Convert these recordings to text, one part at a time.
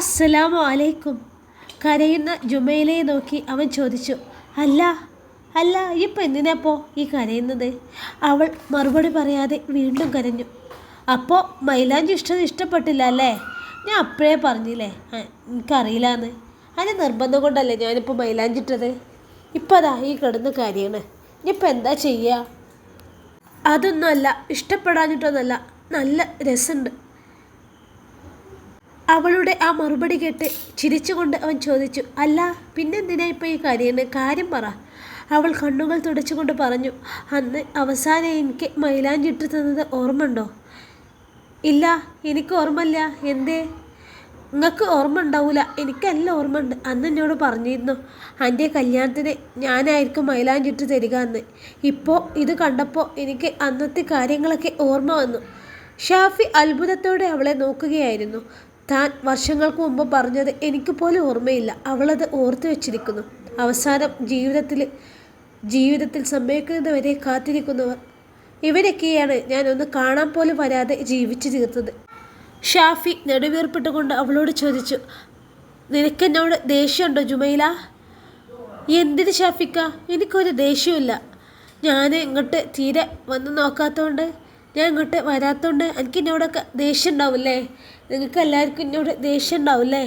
അസ്സലാമു അലൈക്കും കരയുന്ന ജുമയിലെ നോക്കി അവൻ ചോദിച്ചു അല്ല അല്ല ഇപ്പം എന്തിനാപ്പോ ഈ കരയുന്നത്? അവൾ മറുപടി പറയാതെ വീണ്ടും കരഞ്ഞു. അപ്പോൾ മൈലാഞ്ചി ഇഷ്ടം ഇഷ്ടപ്പെട്ടില്ല അല്ലേ? ഞാൻ അപ്പോഴേ പറഞ്ഞില്ലേ? എനിക്കറിയില്ല എന്ന് അതിന് നിർബന്ധം കൊണ്ടല്ലേ ഞാനിപ്പോൾ മൈലാഞ്ചിട്ടത് ഇപ്പം അതാ ഈ കിടന്ന് കാര്യമാണ് ഇനിയിപ്പോൾ എന്താ ചെയ്യുക അതൊന്നുമല്ല ഇഷ്ടപ്പെടാഞ്ഞിട്ടൊന്നല്ല. നല്ല രസമുണ്ട് അവളുടെ ആ മറുപടി കേട്ട് ചിരിച്ചുകൊണ്ട് അവൻ ചോദിച്ചു അല്ല പിന്നെന്തിനാ ഇപ്പോൾ ഈ കാര്യം കാര്യം പറ. അവൾ കണ്ണുകൾ തുടച്ചുകൊണ്ട് പറഞ്ഞു അന്ന് അവസാനം എനിക്ക് മൈലാഞ്ചിട്ട് തന്നത് ഓർമ്മയുണ്ടോ? ഇല്ല എനിക്ക് ഓർമ്മല്ല എന്തേ? നിങ്ങൾക്ക് ഓർമ്മ ഉണ്ടാവില്ല എനിക്കല്ല ഓർമ്മയുണ്ട്. അന്ന് എന്നോട് പറഞ്ഞിരുന്നു എന്റെ കല്യാണത്തിന് ഞാനായിരിക്കും മൈലാഞ്ചിട്ട് തരിക എന്ന്. ഇപ്പോൾ ഇത് കണ്ടപ്പോൾ എനിക്ക് അന്നത്തെ കാര്യങ്ങളൊക്കെ ഓർമ്മ വന്നു. ഷാഫി അത്ഭുതത്തോടെ അവളെ നോക്കുകയായിരുന്നു. താൻ വർഷങ്ങൾക്ക് മുമ്പ് പറഞ്ഞത് എനിക്ക് പോലും ഓർമ്മയില്ല. അവളത് ഓർത്തു വെച്ചിരിക്കുന്നു. അവസാനം ജീവിതത്തിൽ ജീവിതത്തിൽ സംഭവിക്കുന്നതുവരെ കാത്തിരിക്കുന്നവർ. ഇവരൊക്കെയാണ് ഞാൻ ഒന്ന് കാണാൻ പോലും വരാതെ ജീവിച്ചു തീർത്തത്. ഷാഫി നെടുവീർപ്പിട്ടുകൊണ്ട് അവളോട് ചോദിച്ചു നിനക്കെന്നോട് ദേഷ്യമുണ്ടോ ജുമൈല? എന്തിന് ഷാഫിക്ക? എനിക്കൊരു ദേഷ്യമില്ല ഞാൻ ഇങ്ങോട്ട് തീരെ വന്ന് നോക്കാത്തതുകൊണ്ട് ഞാൻ ഇങ്ങോട്ട് വരാത്തതുകൊണ്ട് എനിക്ക് എന്നോടൊക്കെ ദേഷ്യം ഉണ്ടാവില്ലേ നിങ്ങൾക്ക് എല്ലാവർക്കും എന്നോട് ദേഷ്യം ഉണ്ടാവും അല്ലേ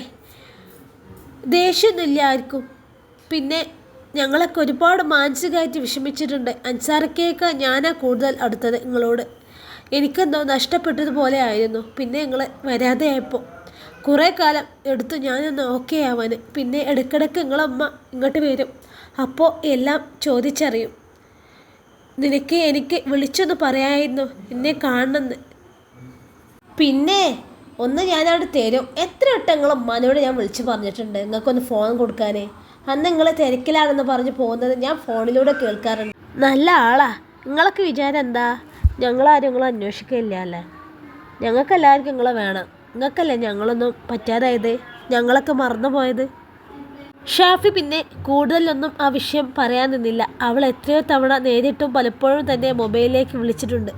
ദേഷ്യമൊന്നുമില്ല ആർക്കും. പിന്നെ ഞങ്ങളൊക്കെ ഒരുപാട് മാനസികമായിട്ട് വിഷമിച്ചിട്ടുണ്ട്. അൻസാറക്കേക്ക് ഞാനാ കൂടുതൽ അടുത്തത് നിങ്ങളോട്. എനിക്കെന്തോ നഷ്ടപ്പെട്ടതുപോലെ ആയിരുന്നു. പിന്നെ നിങ്ങൾ വരാതെ ആയപ്പോൾ കുറേ കാലം എടുത്തു ഞാനൊന്ന് ഓക്കെ ആവാൻ പിന്നെ ഇടയ്ക്കിടയ്ക്ക് നിങ്ങളമ്മ ഇങ്ങോട്ട് വരും. അപ്പോൾ എല്ലാം ചോദിച്ചറിയും. നിനക്ക് എനിക്ക് വിളിച്ചൊന്ന് പറയായിരുന്നു. എന്നെ കാണണമെന്ന്. പിന്നെ ഒന്ന് ഞാനവിടെ തരും. എത്ര വട്ടം നിങ്ങൾ ഉമ്മാനോട് ഞാൻ വിളിച്ച് പറഞ്ഞിട്ടുണ്ട്. നിങ്ങൾക്കൊന്ന് ഫോൺ കൊടുക്കാനേ. അന്ന് നിങ്ങൾ തിരക്കിലാണെന്ന് പറഞ്ഞ് പോകുന്നത് ഞാൻ ഫോണിലൂടെ കേൾക്കാറുണ്ട്. നല്ല ആളാ. നിങ്ങളൊക്കെ വിചാരം എന്താ? ഞങ്ങളാരും നിങ്ങളെ അന്വേഷിക്കില്ല അല്ലേ? ഞങ്ങൾക്കെല്ലാവർക്കും നിങ്ങളെ വേണം. നിങ്ങൾക്കല്ലേ ഞങ്ങളൊന്നും പറ്റാതായത്? ഞങ്ങളൊക്കെ മറന്നു പോയത് ഷാഫി പിന്നെ കൂടുതലൊന്നും ആ വിഷയം പറയാൻ നിന്നില്ല. അവൾ എത്രയോ തവണ നേരിട്ടും പലപ്പോഴും തന്നെ മൊബൈലിലേക്ക് വിളിച്ചിട്ടുണ്ട്.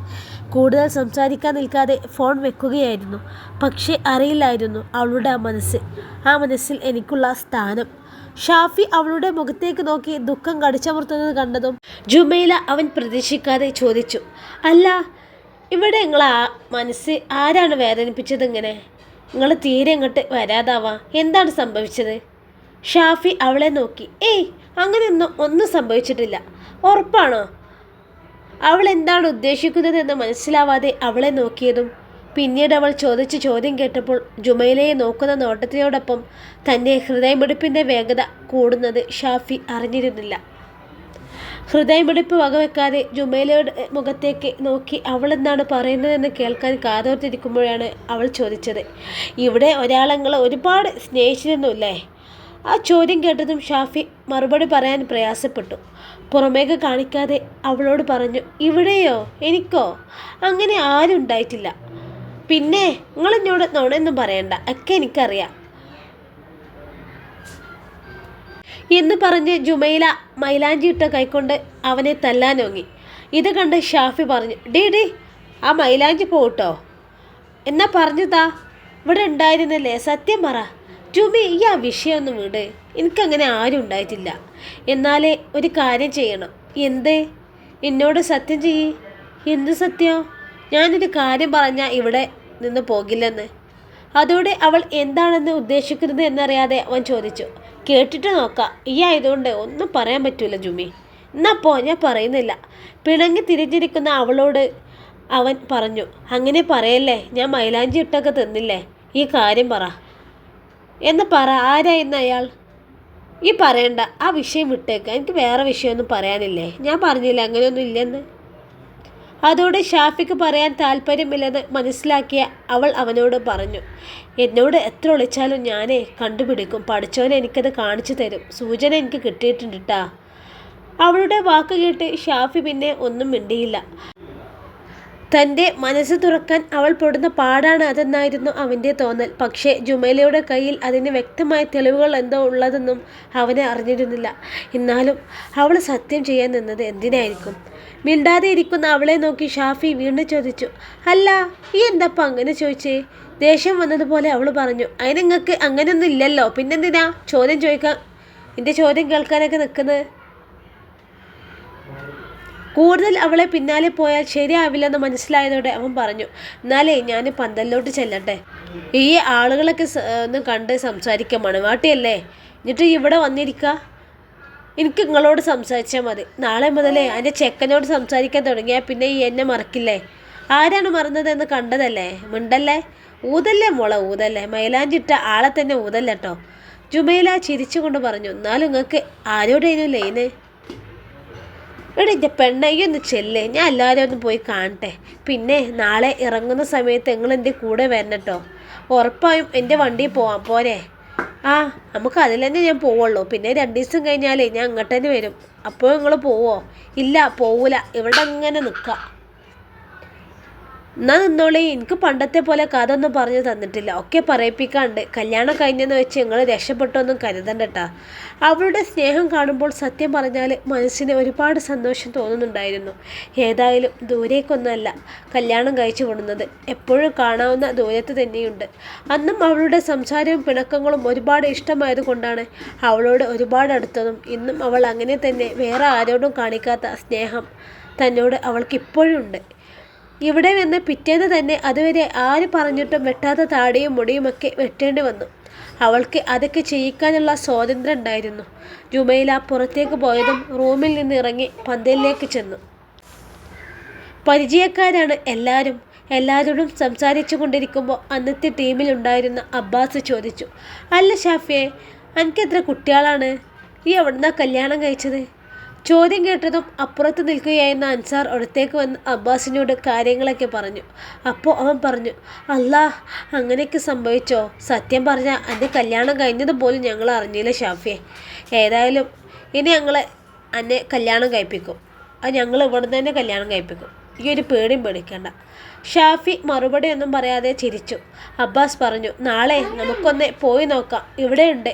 കൂടുതൽ സംസാരിക്കാൻ നിൽക്കാതെ ഫോൺ വെക്കുകയായിരുന്നു. പക്ഷേ അറിയില്ലായിരുന്നു അവളുടെ ആ മനസ്സ്. ആ മനസ്സിൽ എനിക്കുള്ള സ്ഥാനം. ഷാഫി അവളുടെ മുഖത്തേക്ക് നോക്കി ദുഃഖം കടിച്ചമർത്തുന്നത് കണ്ടതും ജുമൈല അവൻ പ്രതീക്ഷിക്കാതെ ചോദിച്ചു അല്ല ഇവിടെ നിങ്ങൾ ആ മനസ്സ് ആരാണ് വേദനിപ്പിച്ചത് ഇങ്ങനെ നിങ്ങൾ തീരെ ഇങ്ങോട്ട് വരാതാവാ. എന്താണ് സംഭവിച്ചത്? ഷാഫി അവളെ നോക്കി. ഏയ് അങ്ങനെയൊന്നും ഒന്നും സംഭവിച്ചിട്ടില്ല. ഉറപ്പാണോ? അവൾ എന്താണ് ഉദ്ദേശിക്കുന്നതെന്ന് മനസ്സിലാവാതെ അവളെ നോക്കിയതും പിന്നീട് അവൾ ചോദിച്ച ചോദ്യം കേട്ടപ്പോൾ ജുമൈലയെ നോക്കുന്ന നോട്ടത്തിനോടൊപ്പം തന്റെ ഹൃദയമിടിപ്പിന്റെ വേഗത കൂടുന്നത് ഷാഫി അറിഞ്ഞിരുന്നില്ല. ഹൃദയമിടിപ്പ് വകവെക്കാതെ ജുമൈലയുടെ മുഖത്തേക്ക് നോക്കി അവൾ എന്താണ് പറയുന്നതെന്ന് കേൾക്കാൻ കാതോർത്തിരിക്കുമ്പോഴാണ് അവൾ ചോദിച്ചത്. ഇവിടെ ഒരാളങ്ങൾ ഒരുപാട് സ്നേഹിച്ചിരുന്നുല്ലേ ആ ചോദ്യം കേട്ടതും ഷാഫി മറുപടി പറയാൻ പ്രയാസപ്പെട്ടു. പുറമേക്ക് കാണിക്കാതെ അവളോട് പറഞ്ഞു ഇവിടെയോ? എനിക്കോ? അങ്ങനെ ആരും ഉണ്ടായിട്ടില്ല. പിന്നെ നിങ്ങൾ എന്നോട് നുണയൊന്നും പറയണ്ട. ഒക്കെ എനിക്കറിയാം. എന്ന് പറഞ്ഞ് ജുമൈല മൈലാഞ്ചി ഇട്ട കൈക്കൊണ്ട് അവനെ തല്ലാനോങ്ങി. ഇത് കണ്ട് ഷാഫി പറഞ്ഞു ഡീ ഡീ ആ മൈലാഞ്ചി പോട്ടോ. എന്നാ പറഞ്ഞു താ ഇവിടെ ഉണ്ടായിരുന്നല്ലേ? സത്യം പറ. ജുമി ഈ ആ വിഷയമൊന്നും വിട്. എനിക്കങ്ങനെ ആരും ഉണ്ടായിട്ടില്ല. എന്നാലേ ഒരു കാര്യം ചെയ്യണം. എന്തേ? എന്നോട് സത്യം ചെയ്യ്. എന്ത് സത്യം? ഞാനൊരു കാര്യം പറഞ്ഞാൽ ഇവിടെ നിന്ന് പോകില്ലെന്ന്. അതോടെ അവൾ എന്താണെന്ന് ഉദ്ദേശിക്കുന്നത് എന്നറിയാതെ അവൻ ചോദിച്ചു. കേട്ടിട്ട് നോക്കാം. ഈ ആയതുകൊണ്ട് ഒന്നും പറയാൻ പറ്റൂല ജുമി. പോ ഞാൻ പറയുന്നില്ല. പിണങ്ങി തിരിഞ്ഞിരിക്കുന്ന അവളോട് അവൻ പറഞ്ഞു അങ്ങനെ പറയല്ലേ? ഞാൻ മൈലാഞ്ചി ഇട്ടൊക്കെ തിന്നില്ലേ? ഈ കാര്യം പറ. എന്ന് പറ ആരായിരുന്നു അയാൾ? ഈ പറയണ്ട ആ വിഷയം വിട്ടേക്ക. എനിക്ക് വേറെ വിഷയമൊന്നും പറയാനില്ലേ? ഞാൻ പറഞ്ഞില്ല അങ്ങനെയൊന്നും ഇല്ലെന്ന്? അതോടെ ഷാഫിക്ക് പറയാൻ താല്പര്യമില്ലെന്ന് മനസ്സിലാക്കിയ അവൾ അവനോട് പറഞ്ഞു എന്നോട് എത്ര ഒളിച്ചാലും ഞാനേ കണ്ടുപിടിക്കും. പഠിച്ചവനെ എനിക്കത് കാണിച്ചു തരും. സൂചന എനിക്ക് കിട്ടിയിട്ടുണ്ട് കേട്ടാ അവളുടെ വാക്ക് കേട്ട് ഷാഫി പിന്നെ ഒന്നും മിണ്ടിയില്ല. തന്റെ മനസ്സ് തുറക്കാൻ അവൾ പെടുന്ന പാടാണ് അതെന്നായിരുന്നു അവന്റെ തോന്നൽ. പക്ഷേ ജുമൈലയുടെ കയ്യിൽ അതിന് വ്യക്തമായ തെളിവുകൾ എന്തോ ഉള്ളതെന്നും അവനെ അറിഞ്ഞിരുന്നില്ല. എന്നാലും അവൾ സത്യം ചെയ്യാൻ നിന്നത് എന്തിനായിരിക്കും? മിണ്ടാതെ ഇരിക്കുന്ന അവളെ നോക്കി ഷാഫി വീണ്ടും ചോദിച്ചു അല്ല ഈ എന്തപ്പം അങ്ങനെ ചോദിച്ചേ? ദേഷ്യം വന്നതുപോലെ അവൾ പറഞ്ഞു അതിന് നിങ്ങൾക്ക് അങ്ങനെയൊന്നും ഇല്ലല്ലോ. പിന്നെന്തിനാ ചോദ്യം ചോദിക്കാൻ? എന്റെ ചോദ്യം കേൾക്കാനൊക്കെ നിൽക്കുന്നത്? കൂടുതൽ അവളെ പിന്നാലെ പോയാൽ ശരിയാവില്ലെന്ന് മനസ്സിലായതോടെ അവൻ പറഞ്ഞു എന്നാലേ ഞാൻ പന്തലിലോട്ട് ചെല്ലട്ടെ. ഈ ആളുകളൊക്കെ ഒന്ന് കണ്ട് സംസാരിക്കാം മണവാട്ടിയല്ലേ? എന്നിട്ട് ഇവിടെ വന്നിരിക്കുക എനിക്ക് നിങ്ങളോട് സംസാരിച്ചാൽ മതി. നാളെ മുതലേ എന്റെ ചെക്കനോട് സംസാരിക്കാൻ തുടങ്ങിയാൽ പിന്നെ ഈ എന്നെ മറക്കില്ലേ? ആരാണ് മറന്നതെന്ന് കണ്ടതല്ലേ? മിണ്ടല്ലേ? ഊതല്ലേ മുള ഊതല്ലേ? മൈലാഞ്ചിട്ട ആളെ തന്നെ ഊതല്ലേട്ടോ ജുമൈല ചിരിച്ചുകൊണ്ട് പറഞ്ഞു എന്നാലും നിങ്ങൾക്ക് ആരോടേനു ലൈന് എടാ എന്റെ പെണ്ണയ്യൊന്ന് ചെല്ലേ? ഞാൻ എല്ലാവരും ഒന്ന് പോയി കാണട്ടെ. പിന്നെ നാളെ ഇറങ്ങുന്ന സമയത്ത് നിങ്ങൾ എന്റെ കൂടെ വരണം കേട്ടോ ഉറപ്പായും എന്റെ വണ്ടിയിൽ പോവാം. പോരെ? ആ നമുക്ക് അതിൽ തന്നെ ഞാൻ പോവുള്ളൂ. പിന്നെ രണ്ട് ദിവസം കഴിഞ്ഞാലേ ഞാൻ അങ്ങോട്ട് തന്നെ വരും. അപ്പോൾ നിങ്ങൾ പോവോ? ഇല്ല പോവില്ല ഇവിടെ അങ്ങനെ നിൽക്കാം. എന്നാ നിന്നോളി എനിക്ക് പണ്ടത്തെ പോലെ കഥ ഒന്നും പറഞ്ഞു തന്നിട്ടില്ല. ഒക്കെ പറയിപ്പിക്കാണ്ട് കല്യാണം കഴിഞ്ഞെന്ന് വെച്ച് ഞങ്ങൾ രക്ഷപ്പെട്ടൊന്നും കരുതണ്ടട്ടാ. അവളുടെ സ്നേഹം കാണുമ്പോൾ സത്യം പറഞ്ഞാൽ മനസ്സിന് ഒരുപാട് സന്തോഷം തോന്നുന്നുണ്ടായിരുന്നു. ഏതായാലും ദൂരേക്കൊന്നല്ല കല്യാണം കഴിച്ചു വിടുന്നത്. എപ്പോഴും കാണാവുന്ന ദൂരത്ത് തന്നെയുണ്ട്. അന്നും അവളുടെ സംസാരവും പിണക്കങ്ങളും ഒരുപാട് ഇഷ്ടമായത് കൊണ്ടാണ് അവളോട് ഒരുപാട് അടുത്തതും. ഇന്നും അവൾ അങ്ങനെ തന്നെ വേറെ ആരോടും കാണിക്കാത്ത സ്നേഹം തന്നോട് അവൾക്ക് ഇപ്പോഴും ഉണ്ട്. ഇവിടെ വന്ന് പിറ്റേന്ന് തന്നെ അതുവരെ ആര് പറഞ്ഞിട്ടും വെട്ടാത്ത താടിയും മുടിയുമൊക്കെ വെട്ടേണ്ടി വന്നു. അവൾക്ക് അതൊക്കെ ചെയ്യിക്കാനുള്ള സ്വാതന്ത്ര്യം ഉണ്ടായിരുന്നു. ജുമൈല പുറത്തേക്ക് പോയതും റൂമിൽ നിന്ന് ഇറങ്ങി പന്തലിലേക്ക് ചെന്നു. പരിചയക്കാരാണ് എല്ലാവരും എല്ലാവരോടും സംസാരിച്ചു കൊണ്ടിരിക്കുമ്പോൾ അന്നത്തെ ടീമിലുണ്ടായിരുന്ന അബ്ബാസ് ചോദിച്ചു അല്ല ഷാഫിയെ എനിക്ക് എത്ര കുട്ടികളാണ്? ഈ എവിടുന്നാ കല്യാണം കഴിച്ചത്? ചോദ്യം കേട്ടതും അപ്പുറത്ത് നിൽക്കുകയായിരുന്ന അൻസാർ അടുത്തേക്ക് വന്ന് അബ്ബാസിനോട് കാര്യങ്ങളൊക്കെ പറഞ്ഞു. അപ്പോൾ അവൻ പറഞ്ഞു അല്ലാ അങ്ങനെയൊക്കെ സംഭവിച്ചോ? സത്യം പറഞ്ഞാൽ എന്റെ കല്യാണം കഴിഞ്ഞത് പോലും ഞങ്ങൾ അറിഞ്ഞില്ല ഷാഫിയെ. ഏതായാലും ഇനി ഞങ്ങൾ എന്നെ കല്യാണം കഴിപ്പിക്കും. അത് ഞങ്ങൾ ഇവിടെ തന്നെ കല്യാണം കഴിപ്പിക്കും. ഈ ഒരു പേടിയും പേടിക്കണ്ട. ഷാഫി മറുപടി ഒന്നും പറയാതെ ചിരിച്ചു. അബ്ബാസ് പറഞ്ഞു നാളെ നമുക്കൊന്ന് പോയി നോക്കാം. ഇവിടെയുണ്ട്.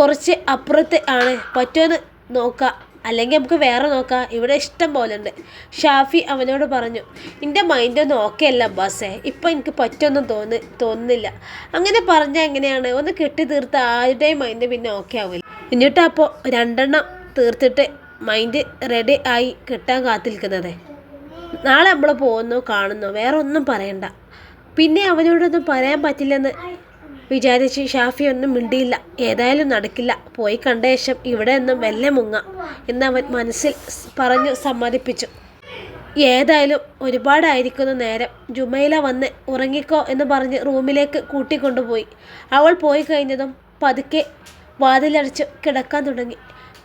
കുറച്ച് അപ്പുറത്ത് ആണ്. പറ്റുമെന്ന് നോക്കാം. അല്ലെങ്കിൽ നമുക്ക് വേറെ നോക്കാം. ഇവിടെ ഇഷ്ടം പോലെ ഉണ്ട്. ഷാഫി അവനോട് പറഞ്ഞു എന്റെ മൈൻഡൊന്നും ഓക്കെ അല്ല അബ്ബാസേ. ഇപ്പം എനിക്ക് പറ്റൊന്നും തോന്നി തോന്നുന്നില്ല. അങ്ങനെ പറഞ്ഞാൽ എങ്ങനെയാണ്? ഒന്ന് കെട്ടി തീർത്ത ആരുടെയും മൈൻഡ് പിന്നെ ഓക്കെ ആവില്ല എന്നിട്ട് അപ്പോൾ രണ്ടെണ്ണം തീർത്തിട്ട് മൈൻഡ് റെഡി ആയി കിട്ടാൻ കാത്തിരിക്കുന്നത്. നാളെ നമ്മൾ പോകുന്നു കാണുന്നു. വേറെ ഒന്നും പറയണ്ട. പിന്നെ അവനോടൊന്നും പറയാൻ പറ്റില്ലെന്ന് വിചാരിച്ച് ഷാഫി ഒന്നും മിണ്ടിയില്ല. ഏതായാലും നടക്കില്ല. പോയി കണ്ട ശേഷം ഇവിടെ നിന്നും വെല്ല മുങ്ങാം എന്നവൻ മനസ്സിൽ പറഞ്ഞു സമ്മതിപ്പിച്ചു. ഏതായാലും ഒരുപാടായിരിക്കുന്ന നേരം ജുമൈല വന്ന് ഉറങ്ങിക്കോ എന്ന് പറഞ്ഞ് റൂമിലേക്ക് കൂട്ടിക്കൊണ്ടുപോയി. അവൾ പോയി കഴിഞ്ഞതും പതുക്കെ വാതിലടച്ച് കിടക്കാൻ തുടങ്ങി.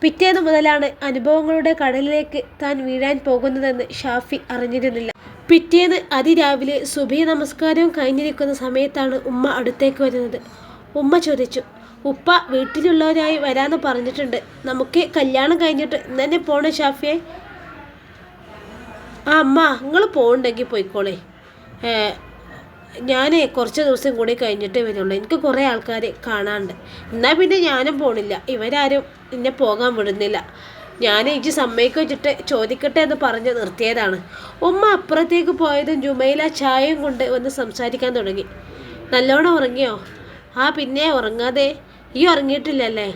പിറ്റേന്ന് മുതലാണ് അനുഭവങ്ങളുടെ കടലിലേക്ക് താൻ വീഴാൻ പോകുന്നതെന്ന് ഷാഫി അറിഞ്ഞിരുന്നില്ല. പിറ്റേന്ന് അതിരാവിലെ സുബി നമസ്കാരവും കഴിഞ്ഞിരിക്കുന്ന സമയത്താണ് ഉമ്മ അടുത്തേക്ക് വരുന്നത്. ഉമ്മ ചോദിച്ചു ഉപ്പ വീട്ടിലുള്ളവരായി വരാമെന്ന് പറഞ്ഞിട്ടുണ്ട്. നമുക്ക് കല്യാണം കഴിഞ്ഞിട്ട് ഇന്ന് തന്നെ പോണേ ഷാഫിയെ? ആ അമ്മ നിങ്ങൾ പോകണ്ടെങ്കിൽ പോയിക്കോളേ. ഞാൻ കുറച്ച് ദിവസം കൂടി കഴിഞ്ഞിട്ടേ വരുള്ളൂ. എനിക്ക് കുറേ ആൾക്കാരെ കാണാണ്ട്. എന്നാൽ പിന്നെ ഞാനും പോണില്ല. ഇവരാരും എന്നെ പോകാൻ വിടുന്നില്ല. ഞാൻ ഇജ് വെച്ചിട്ട് ചോദിക്കട്ടെ എന്ന് പറഞ്ഞ് നിർത്തിയതാണ്. ഉമ്മ അപ്പുറത്തേക്ക് പോയതും ജുമൈല ചായയും കൊണ്ട് വന്ന് സംസാരിക്കാൻ തുടങ്ങി. നല്ലോണം ഉറങ്ങിയോ? ആ പിന്നെ ഉറങ്ങാതെ ഈ ഉറങ്ങിയിട്ടില്ലല്ലേ?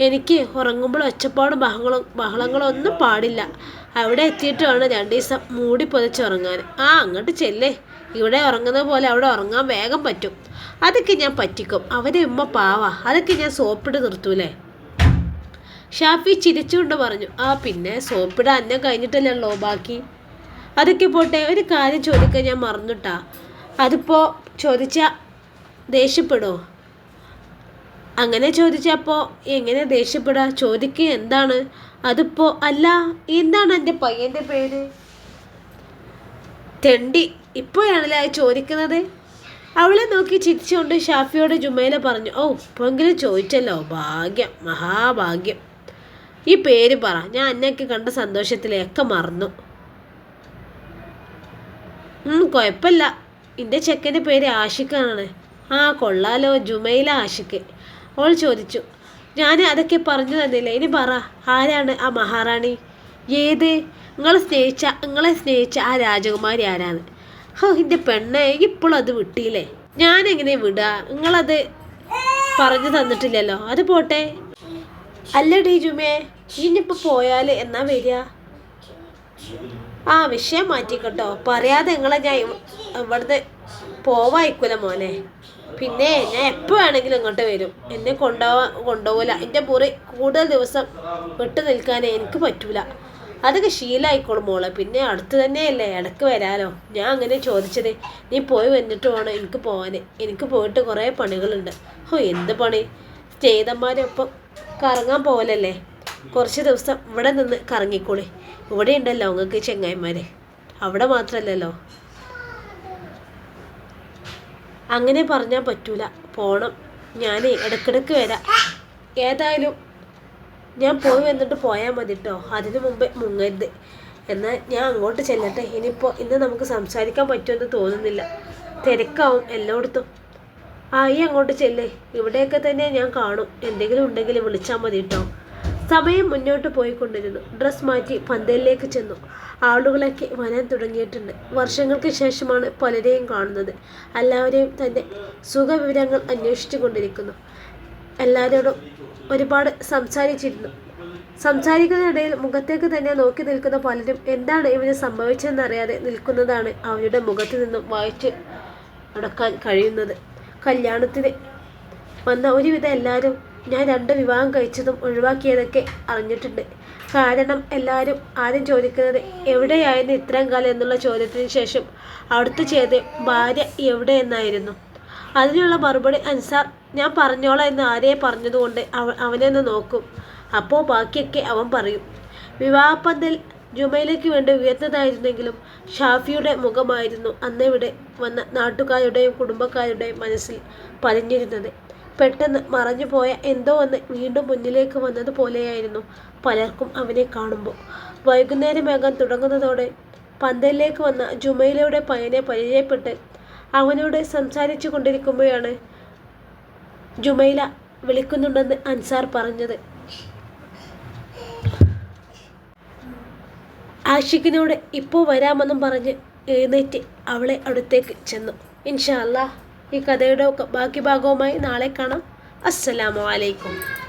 എനിക്ക് ഉറങ്ങുമ്പോൾ ഒച്ചപ്പാടും ബഹളം ബഹളങ്ങളും ഒന്നും പാടില്ല. അവിടെ എത്തിയിട്ട് വേണം രണ്ട് ദിവസം മൂടി പൊതിച്ച് ഉറങ്ങാൻ. ആ അങ്ങോട്ട് ചെല്ലേ. ഇവിടെ ഉറങ്ങുന്ന പോലെ അവിടെ ഉറങ്ങാൻ വേഗം പറ്റും. അതൊക്കെ ഞാൻ പറ്റിക്കും. അവരെ ഉമ്മ പാവാ. അതൊക്കെ ഞാൻ സോപ്പിട്ട് നിർത്തൂലേ? ഷാഫി ചിരിച്ചുകൊണ്ട് പറഞ്ഞു ആ പിന്നെ സോപ്പിട അന്നം കഴിഞ്ഞിട്ടല്ലല്ലോ ബാക്കി? അതൊക്കെ പോട്ടെ ഒരു കാര്യം ചോദിക്കാൻ ഞാൻ മറന്നിട്ടാ. അതിപ്പോൾ ചോദിച്ച ദേഷ്യപ്പെടുമോ അങ്ങനെ ചോദിച്ചപ്പോൾ എങ്ങനെ ദേഷ്യപ്പെടാ? ചോദിക്കുക എന്താണ്? അതിപ്പോൾ അല്ല എന്താണ് എന്റെ പയ്യന്റെ പേര്? തെണ്ടി ഇപ്പോഴാണല്ലേ അത് ചോദിക്കുന്നത്? അവളെ നോക്കി ചിരിച്ചുകൊണ്ട് ഷാഫിയോട് ജുമേല പറഞ്ഞു ഓ ഇപ്പോഴെങ്കിലും ചോദിച്ചല്ലോ ഭാഗ്യം മഹാഭാഗ്യം. ഈ പേര് പറ. ഞാൻ അന്നൊക്കെ കണ്ട സന്തോഷത്തിലൊക്കെ മറന്നു. കുഴപ്പമില്ല. എന്റെ ചെക്കന്റെ പേര് ആഷിഖാണ് ആ കൊള്ളാലോ ജുമൈല ആഷിഖ് അവൾ ചോദിച്ചു. ഞാൻ അതൊക്കെ പറഞ്ഞു തന്നില്ല? ഇനി പറ. ആരാണ് ആ മഹാറാണി? ഏത്? നിങ്ങളെ സ്നേഹിച്ച നിങ്ങളെ സ്നേഹിച്ച ആ രാജകുമാരി ആരാണ്? ഹോ എന്റെ പെണ്ണെ ഇപ്പോഴും അത് വിട്ടിയില്ലേ ഞാനെങ്ങനെ വിടുക നിങ്ങളത് പറഞ്ഞു തന്നിട്ടില്ലല്ലോ. അത് പോട്ടെ. അല്ലടി ജുമേ. ഇനിയിപ്പോൾ പോയാൽ എന്നാ വരിക? ആ വിഷയം മാറ്റിക്കട്ടോ. പറയാതെ നിങ്ങളെ ഞാൻ ഇവ- ഇവിടുന്ന് പോവായിക്കൂല മോനെ. പിന്നെ ഞാൻ എപ്പോൾ വേണമെങ്കിലും ഇങ്ങോട്ട് വരും. എന്നെ കൊണ്ടുപോവാ കൊണ്ടുപോകില്ല എന്റെ മുറി കൂടുതൽ ദിവസം വിട്ടു നിൽക്കാനേ എനിക്ക് പറ്റൂല. അതൊക്കെ ശീലമായിക്കോളും മോളെ. പിന്നെ അടുത്ത് തന്നെയല്ലേ ഇടയ്ക്ക് വരാലോ. ഞാൻ അങ്ങനെ ചോദിച്ചത്. നീ പോയി വന്നിട്ട് വേണം എനിക്ക് പോവാൻ എനിക്ക് പോയിട്ട് കുറേ പണികളുണ്ട്. ഓ എന്ത് പണി? ചെയ്തമാരൊപ്പം കറങ്ങാൻ പോകലല്ലേ കുറച്ച് ദിവസം ഇവിടെ നിന്ന് കറങ്ങിക്കോളി. ഇവിടെ ഉണ്ടല്ലോ നിങ്ങൾക്ക് ചെങ്ങായിമാർ അവിടെ മാത്രമല്ലല്ലോ അങ്ങനെ പറഞ്ഞാൽ പറ്റൂല. പോണം. ഞാൻ ഇടക്കിടക്ക് വരാം. ഏതായാലും ഞാൻ പോയി വന്നിട്ട് പോയാൽ മതി കേട്ടോ അതിനു മുമ്പേ മുങ്ങരുത്. എന്നാൽ ഞാൻ അങ്ങോട്ട് ചെല്ലട്ടെ. ഇനിയിപ്പോൾ ഇന്ന് നമുക്ക് സംസാരിക്കാൻ പറ്റുമെന്ന് തോന്നുന്നില്ല. തിരക്കാവും എല്ലായിടത്തും. ആ ഈ അങ്ങോട്ട് ചെല്ലേ. ഇവിടെയൊക്കെ തന്നെ ഞാൻ കാണും. എന്തെങ്കിലും ഉണ്ടെങ്കിൽ വിളിച്ചാൽ മതി കേട്ടോ സമയം മുന്നോട്ട് പോയിക്കൊണ്ടിരുന്നു. ഡ്രസ് മാറ്റി പന്തലിലേക്ക് ചെന്നു. ആളുകളൊക്കെ വരാൻ തുടങ്ങിയിട്ടുണ്ട്. വർഷങ്ങൾക്ക് ശേഷമാണ് പലരെയും കാണുന്നത്. എല്ലാവരെയും തന്റെ സുഖവിവരങ്ങൾ അന്വേഷിച്ചു കൊണ്ടിരിക്കുന്നു എല്ലാവരോടും ഒരുപാട് സംസാരിച്ചിരുന്നു. സംസാരിക്കുന്നതിനിടയിൽ മുഖത്തേക്ക് തന്നെ നോക്കി നിൽക്കുന്ന പലരും എന്താണ് ഇവന് സംഭവിച്ചതെന്നറിയാതെ നിൽക്കുന്നതാണ് അവരുടെ മുഖത്ത് നിന്നും വായിച്ച് നടക്കാൻ കഴിയുന്നത്. കല്യാണത്തിന് വന്ന ഒരുവിധം എല്ലാവരും ഞാൻ രണ്ട് വിവാഹം കഴിച്ചതും ഒഴിവാക്കിയതൊക്കെ അറിഞ്ഞിട്ടുണ്ട്. കാരണം എല്ലാവരും ആദ്യം ചോദിക്കുന്നത് എവിടെയായിരുന്നു ഇത്രയും കാലം എന്നുള്ള ചോദ്യത്തിന് ശേഷം അവിടുത്തെ ചെയ്ത് ഭാര്യ എവിടെ എന്നായിരുന്നു അതിനുള്ള മറുപടി അൻസാർ ഞാൻ പറഞ്ഞോളാം എന്ന് ആരെയെ പറഞ്ഞതുകൊണ്ട് അവ അവനെന്ന് നോക്കും. അപ്പോൾ ബാക്കിയൊക്കെ അവൻ പറയും. വിവാഹപ്പന്തൽ ജുമയിലേക്ക് വേണ്ടി ഉയർന്നതായിരുന്നെങ്കിലും ഷാഫിയുടെ മുഖമായിരുന്നു അന്നിവിടെ വന്ന നാട്ടുകാരുടെയും കുടുംബക്കാരുടെയും മനസ്സിൽ പതിഞ്ഞിരുന്നത്. പെട്ടെന്ന് മറഞ്ഞുപോയ എന്തോ ഒന്ന് വീണ്ടും മുന്നിലേക്ക് വന്നതുപോലെയായിരുന്നു പലർക്കും അവനെ കാണുമ്പോൾ. വൈകുന്നേരമാകാൻ തുടങ്ങുന്നതോടെ പന്തലിലേക്ക് വന്ന ജുമയിലയുടെ പയ്യനെ പരിചയപ്പെട്ട് അവനോട് സംസാരിച്ചു കൊണ്ടിരിക്കുമ്പോഴാണ് ജുമൈല വിളിക്കുന്നുണ്ടെന്ന് അൻസാർ പറഞ്ഞത്. ആഷിഖിനോട് ഇപ്പോൾ വരാമെന്നും പറഞ്ഞ് എഴുന്നേറ്റ് അവളെ അടുത്തേക്ക് ചെന്നു. ഇൻഷാ അല്ലാ ഈ കഥയുടെ ബാക്കി ഭാഗവുമായി നാളെ കാണാം. അസ്സലാമു അലൈക്കും.